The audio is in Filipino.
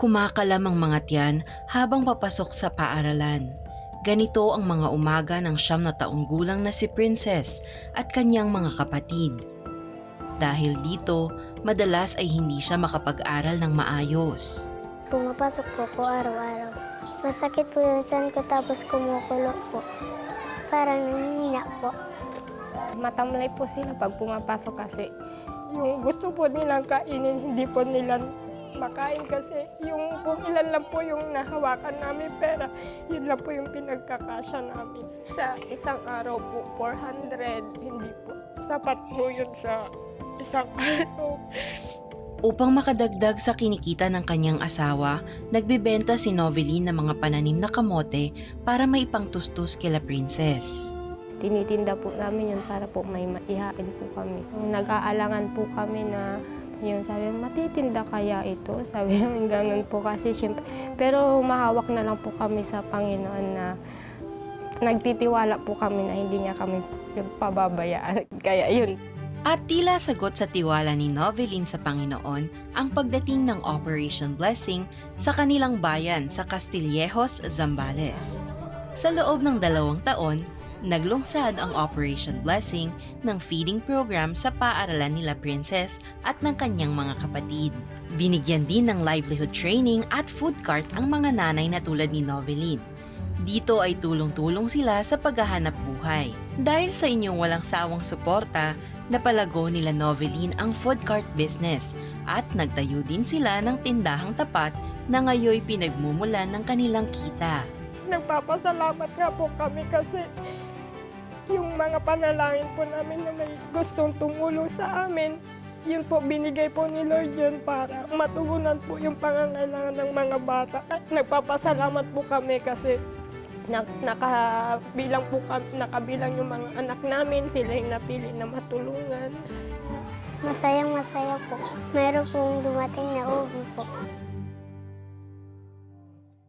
Kumakalam ang mga tiyan habang papasok sa paaralan. Ganito ang mga umaga ng siyam na taong gulang na si Princess at kanyang mga kapatid. Dahil dito, madalas ay hindi siya makapag-aral ng maayos. Pumapasok po ko araw-araw. Masakit po yung tiyan ko tapos kumukulo po. Parang nanihina po. Matamlay po sila pag pumapasok kasi yung gusto po nilang kainin, hindi po nila makain kasi yung kung ilan lang po yung nahawakan namin pera, yun lang po yung pinagkakasya namin. Sa isang araw po, 400, hindi po. Sapat po yun sa isang araw. Upang makadagdag sa kinikita ng kanyang asawa, nagbebenta si Noveline ng mga pananim na kamote para maipangtustos kila Princess. Tinitinda po namin yun para po may maihain po kami. Nag-aalangan po kami na yun, sabi, matitinda kaya ito? Sabi namin ganun po kasi syempre. Pero mahawak na lang po kami sa Panginoon na nagtitiwala po kami na hindi niya kami pababayaan. Kaya yun, At tila sagot sa tiwala ni Noveline sa Panginoon ang pagdating ng Operation Blessing sa kanilang bayan sa Castillejos, Zambales. Sa loob ng dalawang taon, naglungsad ang Operation Blessing ng feeding program sa paaralan nila Princess at ng kanyang mga kapatid. Binigyan din ng livelihood training at food cart ang mga nanay na tulad ni Noveline. Dito ay tulong-tulong sila sa paghahanap buhay. Dahil sa inyong walang sawang suporta, napalago nila Noveline ang food cart business at nagtayo din sila ng tindahang tapat na ngayoy pinagmumulan ng kanilang kita. nagpapasalamat nga po kami kasi yung mga panalangin po namin na may gustong tumulong sa amin, yun po binigay po ni Lord yun para matugunan po yung pangangailangan ng mga bata. At nagpapasalamat po kami kasi nak nakabilang po nakabilang yung mga anak namin, sila yung napili na matulungan. Masayang masaya po. Meron pong dumating na ubi po.